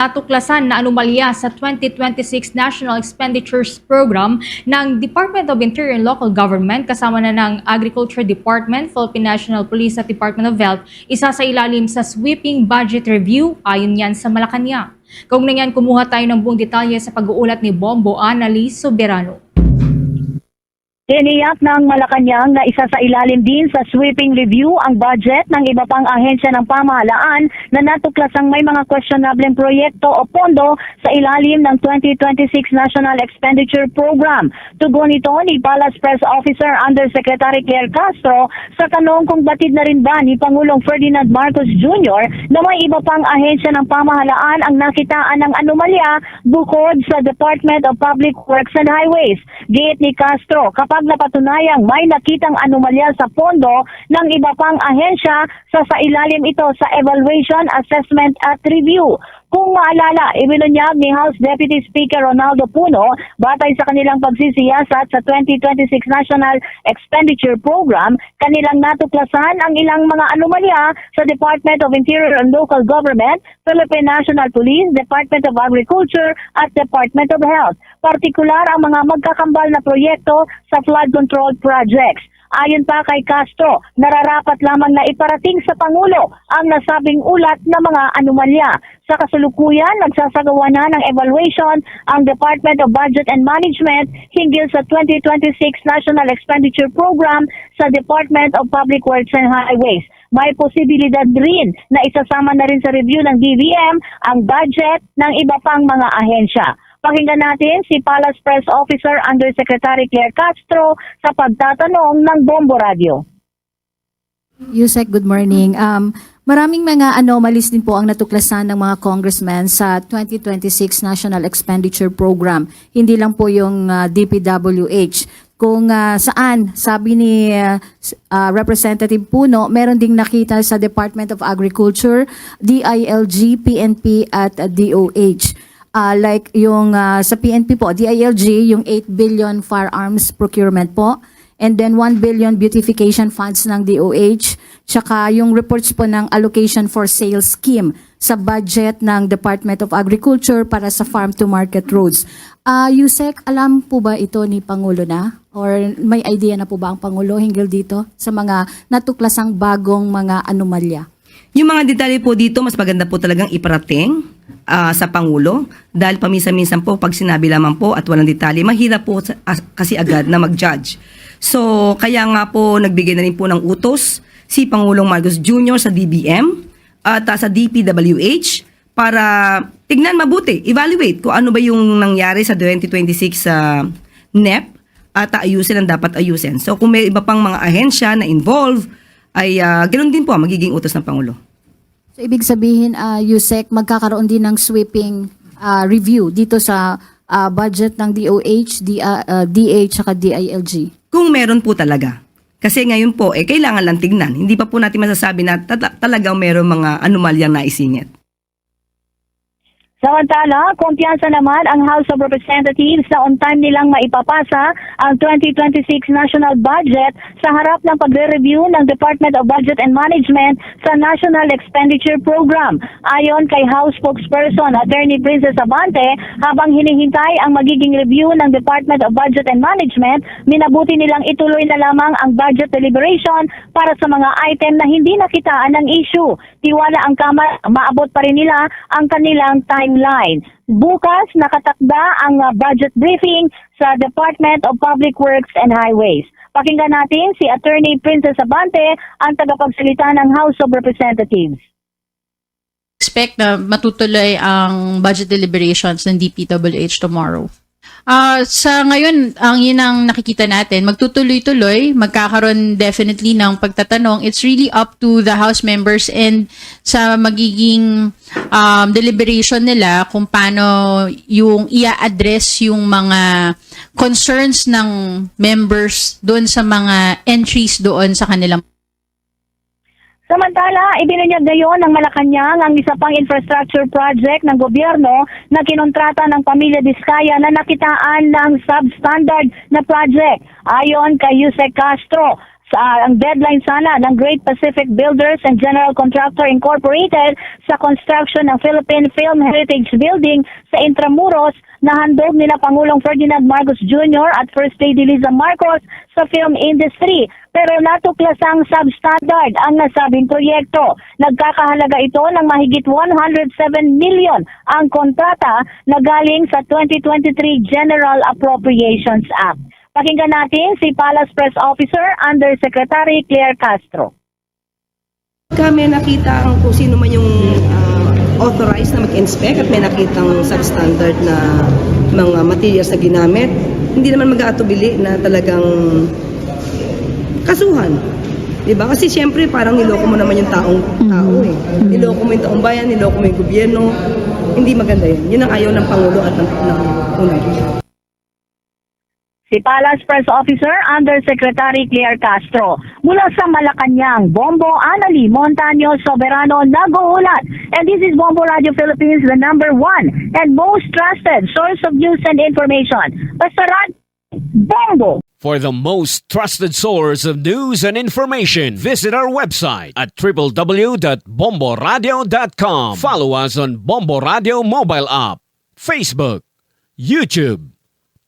natuklasan na anomalya sa 2026 National Expenditures Program ng Department of Interior and Local Government kasama na ng Agriculture Department, Philippine National Police at Department of Health isa sa ilalim sa sweeping budget review ayon yan sa Malacanang. Kaugnay yan, kumuha tayo ng buong detalye sa pag-uulat ni Bombo Annalise Soberano. Tiniyak ng Malacanang na isa sa ilalim din sa sweeping review ang budget ng iba pang ahensya ng pamahalaan na natuklasang may mga questionable proyekto o pondo sa ilalim ng 2026 National Expenditure Program. Tugon ito ni Palace Press Officer Undersecretary Claire Castro sa tanong kung batid na rin ba ni Pangulong Ferdinand Marcos Jr. na may iba pang ahensya ng pamahalaan ang nakitaan ng anomalya bukod sa Department of Public Works and Highways. Giit ni Castro, kapag napatunayang may nakitang anomalya sa pondo ng iba pang ahensya, sa sa ilalim ito sa evaluation, assessment at review. Kung maalala, ibinunyag ni House Deputy Speaker Ronaldo Puno batay sa kanilang pagsisiyasat sa 2026 National Expenditure Program, kanilang natuklasan ang ilang mga anomalya sa Department of Interior and Local Government, Philippine National Police, Department of Agriculture at Department of Health. Partikular ang mga magkakambal na proyekto sa flood control projects. Ayon pa kay Castro, nararapat lamang na iparating sa Pangulo ang nasabing ulat na mga anomalya. Sa kasalukuyan, nagsasagawa na ng evaluation ang Department of Budget and Management hinggil sa 2026 National Expenditure Program sa Department of Public Works and Highways. May posibilidad rin na isasama na rin sa review ng DVM ang budget ng iba pang mga ahensya. Pakinggan natin si Palace Press Officer Undersecretary Claire Castro sa pagtatanong ng Bombo Radio. Yusek, good morning. Um, maraming mga anomalies din po ang natuklasan ng mga congressmen sa 2026 National Expenditure Program. Hindi lang po yung uh, DPWH. Kung uh, saan, sabi ni uh, uh, Representative Puno, meron ding nakita sa Department of Agriculture, DILG, PNP at uh, DOH. Uh, like yung uh, sa PNP po, DILG, yung 8 billion firearms procurement po, and then 1 billion beautification funds ng DOH, tsaka yung reports po ng allocation for sales scheme sa budget ng Department of Agriculture para sa farm to market roads. Ah, Yusek, alam po ba ito ni Pangulo na? Or may idea na po ba ang Pangulo hinggil dito sa mga natuklasang bagong mga anomalya? Yung mga detalye po dito, mas maganda po talagang iparating ah, sa Pangulo dahil paminsan-minsan po pag sinabi lamang po at walang detalye, mahirap po as- kasi agad na mag-judge. So, kaya nga po nagbigay na rin po ng utos si Pangulong Marcos Jr. sa DBM at ah, sa DPWH para tignan mabuti, evaluate kung ano ba yung nangyari sa 2026 sa NEP at ayusin ang dapat ayusin. So, kung may iba pang mga ahensya na involved, ay ah, ganoon din po ang magiging utos ng Pangulo. So ibig sabihin, uh, Yusek, magkakaroon din ng sweeping ah, review dito sa ah, budget ng DOH, D, ah, ah, DH, at DILG. Kung meron po talaga. Kasi ngayon po, eh, kailangan lang tignan. Hindi pa po natin masasabi na tata- talagang meron mga anomalyang naisingit. Samantala, kumpiyansa naman ang House of Representatives na on time nilang maipapasa ang 2026 national budget sa harap ng pagre-review ng Department of Budget and Management sa National Expenditure Program. Ayon kay House spokesperson Attorney Princess Abante, habang hinihintay ang magiging review ng Department of Budget and Management, minabuti nilang ituloy na lamang ang budget deliberation para sa mga item na hindi nakitaan ng issue. Tiwala ang Kamara, maabot pa rin nila ang kanilang timeline. Bukas, nakatakda ang uh, budget briefing sa Department of Public Works and Highways. Pakinggan natin si Attorney Princess Abante, ang tagapagsalita ng House of Representatives. expect na matutuloy ang budget deliberations ng DPWH tomorrow. Ah, sa ngayon, ang yun ang nakikita natin, magtutuloy-tuloy, magkakaroon definitely ng pagtatanong. It's really up to the House members and sa magiging um, deliberation nila kung paano yung ia-address yung mga concerns ng members doon sa mga entries doon sa kanilang Samantala, ibinunyag ngayon ng Malacanang ang isa pang infrastructure project ng gobyerno na kinontrata ng Pamilya Diskaya na nakitaan ng substandard na project. Ayon kay Yusek Castro, sa ang deadline sana ng Great Pacific Builders and General Contractor Incorporated sa construction ng Philippine Film Heritage Building sa Intramuros na handog nila Pangulong Ferdinand Marcos Jr. at First Lady Liza Marcos sa film industry. Pero natuklasang substandard ang nasabing proyekto. Nagkakahalaga ito ng mahigit 107 million ang kontrata na galing sa 2023 General Appropriations Act. Pakinggan natin si Palace Press Officer Undersecretary Claire Castro. Kami nakita ang kung sino man yung ah, authorized na mag-inspect at may nakitang substandard na mga materials na ginamit, hindi naman mag-aatubili na talagang kasuhan. Diba? Kasi siyempre parang niloko mo naman yung taong tao eh. Niloko mo yung taong bayan, niloko mo yung gobyerno. Hindi maganda yan. Yun ang ayaw ng Pangulo at ng, ng unang. Si Palace Press Officer Undersecretary Claire Castro. Mula sa Malacanang, Bombo Anali Montaño Soberano nag-uulat. And this is Bombo Radio Philippines, the number one and most trusted source of news and information. Basta Rad- Bombo! For the most trusted source of news and information, visit our website at www.bomboradio.com. Follow us on Bombo Radio mobile app, Facebook, YouTube,